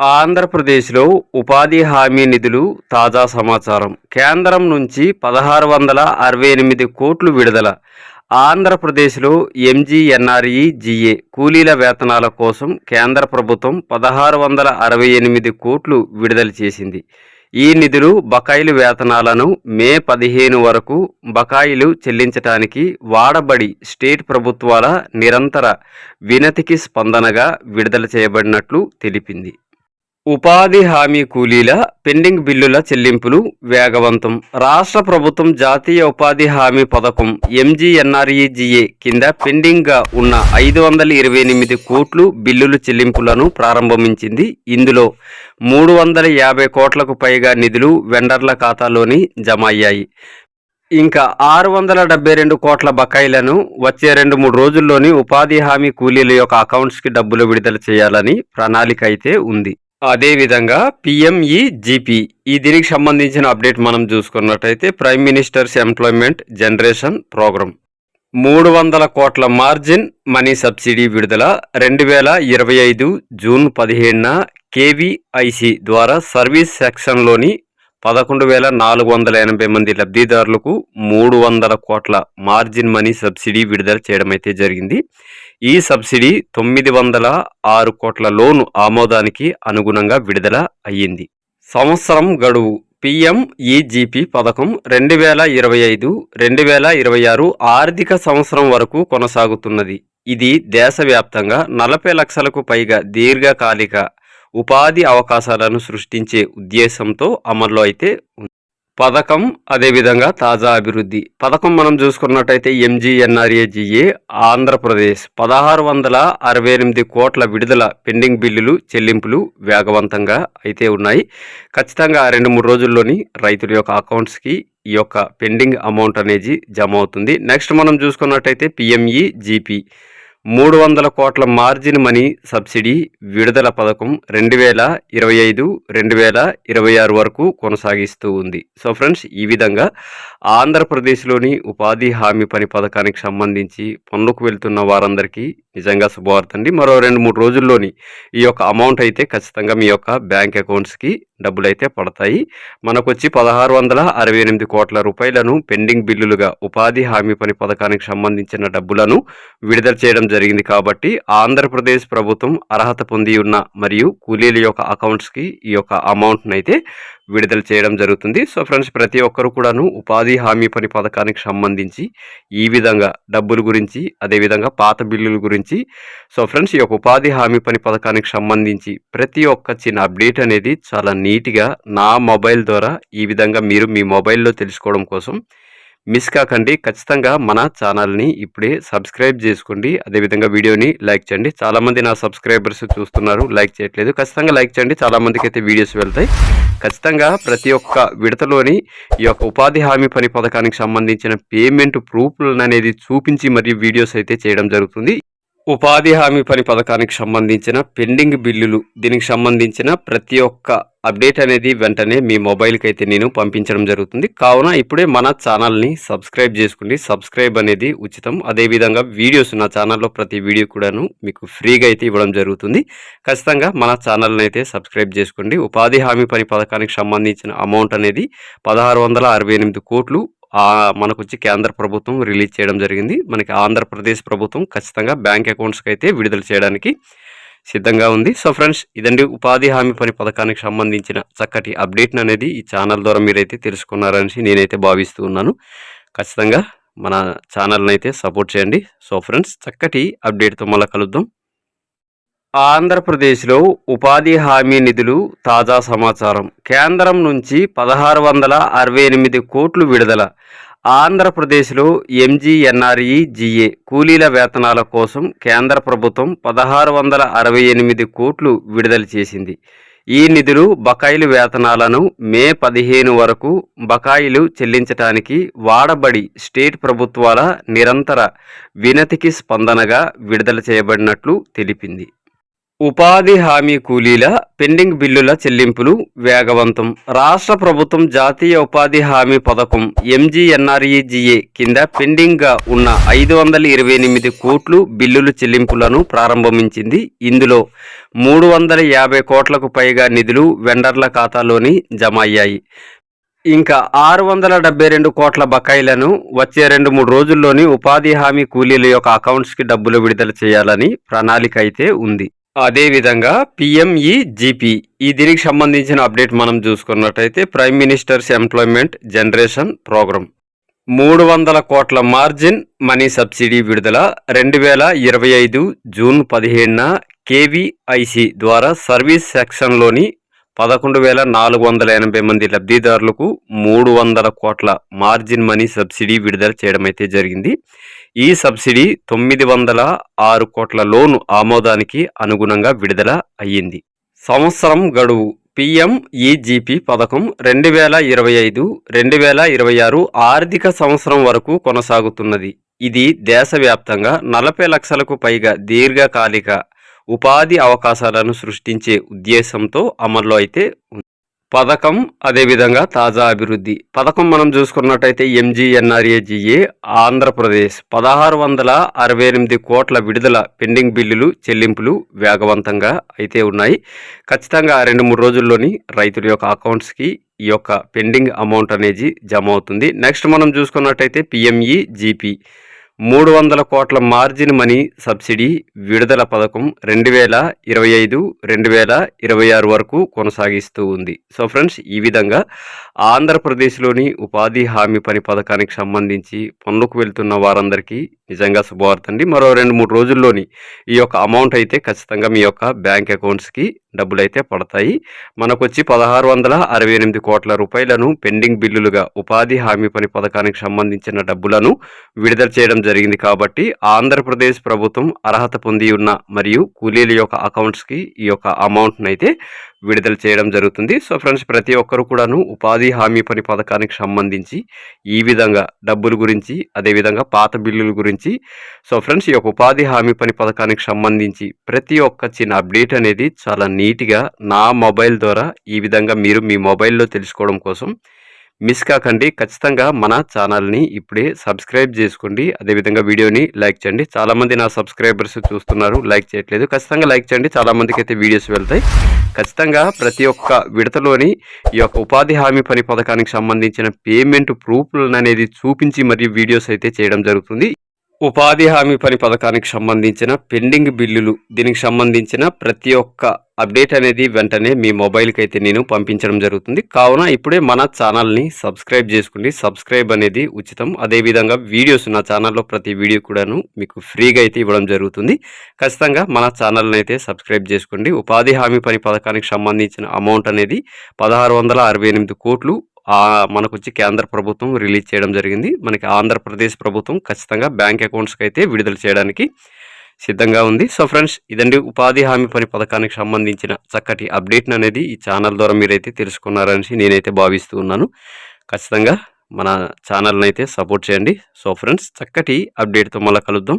ఆంధ్రప్రదేశ్లో ఉపాధి హామీ నిధులు తాజా సమాచారం. కేంద్రం నుంచి పదహారు వందల అరవై ఎనిమిది కోట్లు విడుదల. ఆంధ్రప్రదేశ్లో ఎంజీఎన్ఆర్ఈ జిఏ కూలీల వేతనాల కోసం కేంద్ర ప్రభుత్వం పదహారు వందల అరవై ఎనిమిది కోట్లు విడుదల చేసింది. ఈ నిధులు బకాయిలు వేతనాలను మే పదిహేను వరకు బకాయిలు చెల్లించటానికి వాడబడి స్టేట్ ప్రభుత్వాల నిరంతర వినతికి స్పందనగా విడుదల చేయబడినట్లు తెలిపింది. ఉపాధి హామీ కూలీల పెండింగ్ బిల్లుల చెల్లింపులు వేగవంతం. రాష్ట్ర ప్రభుత్వం జాతీయ ఉపాధి హామీ పథకం ఎంజీఎన్ఆర్ఈజీఏ కింద పెండింగ్గా ఉన్న ఐదు వందల ఇరవై ఎనిమిది కోట్లు బిల్లుల చెల్లింపులను ప్రారంభించింది. ఇందులో మూడు వందల యాభై కోట్లకు పైగా నిధులు వెండర్ల ఖాతాలోని జమ అయ్యాయి ఇంకా ఆరు వందల డెబ్బై రెండు కోట్ల బకాయిలను వచ్చే రెండు మూడు రోజుల్లోని ఉపాధి హామీ కూలీల యొక్క అకౌంట్స్కి డబ్బులు విడుదల చేయాలని ప్రణాళిక అయితే ఉంది. అదేవిధంగా పిఎంఈ జీపీ ఈ దీనికి సంబంధించిన అప్డేట్ మనం చూసుకున్నట్టయితే prime ministers employment generation programme మూడు వందల కోట్ల మార్జిన్ మనీ సబ్సిడీ విడుదల రెండు వేల ఇరవై ఐదు జూన్ పదిహేడున కేవీఐసి ద్వారా సర్వీస్ సెక్షన్లోని పదకొండు వేల నాలుగు వందల ఎనభై మంది లబ్ధిదారులకు మూడు వందల కోట్ల మార్జిన్ మనీ సబ్సిడీ విడుదల చేయడం అయితే జరిగింది. ఈ సబ్సిడీ తొమ్మిది వందల ఆరు కోట్ల లోను ఆమోదానికి అనుగుణంగా విడుదల అయ్యింది. సంవత్సరం గడువు పిఎంఈజీపీ పథకం రెండు వేల ఇరవై ఐదు రెండు వేల ఇరవై ఆరు ఆర్థిక సంవత్సరం వరకు కొనసాగుతున్నది. ఇది దేశవ్యాప్తంగా నలభై లక్షలకు పైగా దీర్ఘకాలిక ఉపాధి అవకాశాలను సృష్టించే ఉద్దేశంతో అమల్లో అయితే పథకం అదేవిధంగా తాజా అభివృద్ధి. పథకం మనం చూసుకున్నట్టయితే ఎంజీఎన్ఆర్ఏజీఏ ఆంధ్రప్రదేశ్ పదహారు వందల అరవై ఎనిమిది కోట్ల విడుదల పెండింగ్ బిల్లులు చెల్లింపులు వేగవంతంగా అయితే ఉన్నాయి. ఖచ్చితంగా రెండు మూడు రోజుల్లోని రైతుల యొక్క అకౌంట్స్కి ఈ యొక్క పెండింగ్ అమౌంట్ అనేది జమ అవుతుంది. నెక్స్ట్ మనం చూసుకున్నట్టయితే పిఎంఈ జీపీ. మూడు వందల కోట్ల మార్జిన్ మనీ సబ్సిడీ విడుదల పథకం రెండు వేల ఇరవై ఐదు రెండు వేల ఇరవై ఆరు వరకు కొనసాగిస్తూ ఉంది. సో ఫ్రెండ్స్ ఈ విధంగా ఆంధ్రప్రదేశ్లోని ఉపాధి హామీ పని పథకానికి సంబంధించి పనులకు వెళ్తున్న వారందరికీ నిజంగా శుభవార్త అండి మరో రెండు మూడు రోజుల్లోని ఈ యొక్క అమౌంట్ అయితే ఖచ్చితంగా మీ యొక్క బ్యాంక్ అకౌంట్స్కి డబ్బులు అయితే పడతాయి. మనకు వచ్చి పదహారు వందల అరవై ఎనిమిది కోట్ల రూపాయలను పెండింగ్ బిల్లులుగా ఉపాధి హామీ పని పథకానికి సంబంధించిన డబ్బులను విడుదల చేయడం జరిగింది కాబట్టి ఆంధ్రప్రదేశ్ ప్రభుత్వం అర్హత పొంది ఉన్న మరియు కూలీల యొక్క అకౌంట్స్కి ఈ యొక్క అమౌంట్ని అయితే విడుదల చేయడం జరుగుతుంది. సో ఫ్రెండ్స్ ప్రతి ఒక్కరు కూడాను ఉపాధి హామీ పని పథకానికి సంబంధించి ఈ విధంగా డబ్బుల గురించి అదేవిధంగా పాత బిల్లుల గురించి సో ఫ్రెండ్స్ ఈ యొక్క ఉపాధి హామీ పని పథకానికి సంబంధించి ప్రతి ఒక్క చిన్న అప్డేట్ అనేది చాలా నీట్గా నా మొబైల్ ద్వారా ఈ విధంగా మీరు మీ మొబైల్లో తెలుసుకోవడం కోసం మిస్ కాకండి. ఖచ్చితంగా మన ఛానల్ని ఇప్పుడే సబ్స్క్రైబ్ చేసుకోండి. అదేవిధంగా వీడియోని లైక్ చేయండి. చాలామంది నా సబ్స్క్రైబర్స్ చూస్తున్నారు. లైక్ చేయట్లేదు. ఖచ్చితంగా లైక్ చేయండి. చాలామందికి అయితే వీడియోస్ వెళ్తాయి. ఖచ్చితంగా ప్రతి ఒక్క విడతలోని ఈ యొక్క ఉపాధి హామీ పని పథకానికి సంబంధించిన పేమెంట్ ప్రూఫ్లను అనేది చూపించి మరియు వీడియోస్ అయితే చేయడం జరుగుతుంది. ఉపాధి హామీ పని పథకానికి సంబంధించిన పెండింగ్ బిల్లులు దీనికి సంబంధించిన ప్రతి ఒక్క అప్డేట్ అనేది వెంటనే మీ మొబైల్కి అయితే నేను పంపించడం జరుగుతుంది. కావున ఇప్పుడే మన ఛానల్ని సబ్స్క్రైబ్ చేసుకోండి సబ్స్క్రైబ్ అనేది ఉచితం. అదేవిధంగా వీడియోస్ నా ఛానల్లో ప్రతి వీడియో కూడాను మీకు ఫ్రీగా అయితే ఇవ్వడం జరుగుతుంది. ఖచ్చితంగా మన ఛానల్ని అయితే సబ్స్క్రైబ్ చేసుకోండి. ఉపాధి హామీ పని పథకానికి సంబంధించిన అమౌంట్ అనేది పదహారు వందల అరవై ఎనిమిది కోట్లు మనకు వచ్చి కేంద్ర ప్రభుత్వం రిలీజ్ చేయడం జరిగింది. మనకి ఆంధ్రప్రదేశ్ ప్రభుత్వం ఖచ్చితంగా బ్యాంక్ అకౌంట్స్కి అయితే విడుదల చేయడానికి సిద్ధంగా ఉంది. సో ఫ్రెండ్స్ ఇదండి ఉపాధి హామీ పని పథకానికి సంబంధించిన చక్కటి అప్డేట్ని అనేది ఈ ఛానల్ ద్వారా మీరైతే తెలుసుకున్నారని నేనైతే భావిస్తూ ఉన్నాను. ఖచ్చితంగా మన ఛానల్ని అయితే సపోర్ట్ చేయండి. సో ఫ్రెండ్స్ చక్కటి అప్డేట్తో మళ్ళీ కలుద్దాం. ఆంధ్రప్రదేశ్లో ఉపాధి హామీ నిధులు తాజా సమాచారం. కేంద్రం నుంచి పదహారు వందల అరవై ఎనిమిది కోట్లు విడుదల. ఆంధ్రప్రదేశ్లో ఎంజీఎన్ఆర్ఈ జీఏ కూలీల వేతనాల కోసం కేంద్ర ప్రభుత్వం పదహారు వందల అరవై ఎనిమిది కోట్లు విడుదల చేసింది. ఈ నిధులు బకాయిలు వేతనాలను మే పదిహేను వరకు బకాయిలు చెల్లించటానికి వాడబడి స్టేట్ ప్రభుత్వాల నిరంతర వినతికి స్పందనగా విడుదల చేయబడినట్లు తెలిపింది. ఉపాధి హామీ కూలీల పెండింగ్ బిల్లుల చెల్లింపులు వేగవంతం. రాష్ట్ర ప్రభుత్వం జాతీయ ఉపాధి హామీ పథకం ఎంజీఎన్ఆర్ఈజీఏ కింద పెండింగ్గా ఉన్న ఐదు వందల ఇరవై ఎనిమిది కోట్లు బిల్లుల చెల్లింపులను ప్రారంభించింది. ఇందులో మూడు వందల యాభై కోట్లకు పైగా నిధులు వెండర్ల ఖాతాలోని జమ అయ్యాయి ఇంకా ఆరు వందల డెబ్బై రెండు కోట్ల బకాయిలను వచ్చే రెండు మూడు రోజుల్లోని ఉపాధి హామీ కూలీల యొక్క అకౌంట్స్కి డబ్బులు విడుదల చేయాలని ప్రణాళిక అయితే ఉంది. అదేవిధంగా పిఎంఈజీపీ ఈ దీనికి సంబంధించిన అప్డేట్ మనం చూసుకున్నట్టయితే prime ministers employment generation programme మూడు వందల కోట్ల మార్జిన్ మనీ సబ్సిడీ విడుదల రెండు వేల ఇరవై ఐదు జూన్ పదిహేడున కేవీఐసి ద్వారా సర్వీస్ సెక్షన్లోని పదకొండు వేల నాలుగు వందల ఎనభై మంది లబ్ధిదారులకు మూడు వందల కోట్ల మార్జిన్ మనీ సబ్సిడీ విడుదల చేయడం అయితే జరిగింది. ఈ సబ్సిడీ తొమ్మిది వందల ఆరు కోట్ల లోను ఆమోదానికి అనుగుణంగా విడుదల అయ్యింది. సంవత్సరం గడువు పిఎంఈజీపీ పథకం రెండు వేల ఇరవై ఐదు రెండు వేల ఇరవై ఆరు ఆర్థిక సంవత్సరం వరకు కొనసాగుతున్నది. ఇది దేశవ్యాప్తంగా నలభై లక్షలకు పైగా దీర్ఘకాలిక ఉపాధి అవకాశాలను సృష్టించే ఉద్దేశంతో అమల్లో అయితే పథకం అదేవిధంగా తాజా అభివృద్ధి. పథకం మనం చూసుకున్నట్టయితే ఎంజీఎన్ఆర్ఏజీఏ ఆంధ్రప్రదేశ్ పదహారు వందల అరవై ఎనిమిది కోట్ల విడుదల పెండింగ్ బిల్లులు చెల్లింపులు వేగవంతంగా అయితే ఉన్నాయి. ఖచ్చితంగా రెండు మూడు రోజుల్లోని రైతుల యొక్క అకౌంట్స్కి ఈ యొక్క పెండింగ్ అమౌంట్ అనేది జమ అవుతుంది. నెక్స్ట్ మనం చూసుకున్నట్టయితే పిఎంఈ జీపీ. మూడు వందల కోట్ల మార్జిన్ మనీ సబ్సిడీ విడుదల పథకం రెండు వేల ఇరవై ఐదు రెండు వేల ఇరవై ఆరు వరకు కొనసాగిస్తూ ఉంది. సో ఫ్రెండ్స్ ఈ విధంగా ఆంధ్రప్రదేశ్లోని ఉపాధి హామీ పని పథకానికి సంబంధించి పనులకు వెళ్తున్న వారందరికీ నిజంగా శుభవార్త అండి. మరో రెండు మూడు రోజుల్లోని ఈ యొక్క అమౌంట్ అయితే ఖచ్చితంగా మీ యొక్క బ్యాంక్ అకౌంట్స్కి డబ్బులు అయితే పడతాయి. మనకు వచ్చి పదహారు వందల అరవై ఎనిమిది కోట్ల రూపాయలను పెండింగ్ బిల్లులుగా ఉపాధి హామీ పని పథకానికి సంబంధించిన డబ్బులను విడుదల చేయడం జరిగింది కాబట్టి ఆంధ్రప్రదేశ్ ప్రభుత్వం అర్హత పొంది ఉన్న మరియు కూలీల యొక్క అకౌంట్స్కి ఈ యొక్క అమౌంట్ని అయితే విడుదల చేయడం జరుగుతుంది. సో ఫ్రెండ్స్ ప్రతి ఒక్కరు కూడాను ఉపాధి హామీ పని పథకానికి సంబంధించి ఈ విధంగా డబ్బుల గురించి అదేవిధంగా పాత బిల్లుల గురించి సో ఫ్రెండ్స్ ఈ యొక్క ఉపాధి హామీ పని పథకానికి సంబంధించి ప్రతి ఒక్క చిన్న అప్డేట్ అనేది చాలా నీట్గా నా మొబైల్ ద్వారా ఈ విధంగా మీరు మీ మొబైల్లో తెలుసుకోవడం కోసం మిస్ కాకండి. ఖచ్చితంగా మన ఛానల్ని ఇప్పుడే సబ్స్క్రైబ్ చేసుకోండి. అదేవిధంగా వీడియోని లైక్ చేయండి. చాలామంది నా సబ్స్క్రైబర్స్ చూస్తున్నారు. లైక్ చేయట్లేదు. ఖచ్చితంగా లైక్ చేయండి. చాలామందికి అయితే వీడియోస్ వెళ్తాయి. ఖచ్చితంగా ప్రతి ఒక్క విడతలోని ఈ యొక్క ఉపాధి హామీ పని పథకానికి సంబంధించిన పేమెంట్ ప్రూఫ్లను అనేది చూపించి మరియు వీడియోస్ అయితే చేయడం జరుగుతుంది. ఉపాధి హామీ పని పథకానికి సంబంధించిన పెండింగ్ బిల్లులు దీనికి సంబంధించిన ప్రతి ఒక్క అప్డేట్ అనేది వెంటనే మీ మొబైల్కి అయితే నేను పంపించడం జరుగుతుంది. కావున ఇప్పుడే మన ఛానల్ని సబ్స్క్రైబ్ చేసుకోండి సబ్స్క్రైబ్ అనేది ఉచితం. అదేవిధంగా వీడియోస్ నా ఛానల్లో ప్రతి వీడియో కూడాను మీకు ఫ్రీగా అయితే ఇవ్వడం జరుగుతుంది. ఖచ్చితంగా మన ఛానల్ని అయితే సబ్స్క్రైబ్ చేసుకోండి ఉపాధి హామీ పని పథకానికి సంబంధించిన అమౌంట్ అనేది పదహారు వందల అరవై ఎనిమిది కోట్లు మనకు వచ్చి కేంద్ర ప్రభుత్వం రిలీజ్ చేయడం జరిగింది. మనకి ఆంధ్రప్రదేశ్ ప్రభుత్వం ఖచ్చితంగా బ్యాంక్ అకౌంట్స్కి అయితే విడుదల చేయడానికి సిద్ధంగా ఉంది. సో ఫ్రెండ్స్ ఇదండి ఉపాధి హామీ పని పథకానికి సంబంధించిన చక్కటి అప్డేట్ అనేది ఈ ఛానల్ ద్వారా మీరైతే తెలుసుకున్నారని నేనైతే భావిస్తూ ఉన్నాను. ఖచ్చితంగా మన ఛానల్ని అయితే సపోర్ట్ చేయండి. సో ఫ్రెండ్స్ చక్కటి అప్డేట్తో మళ్ళీ కలుద్దాం.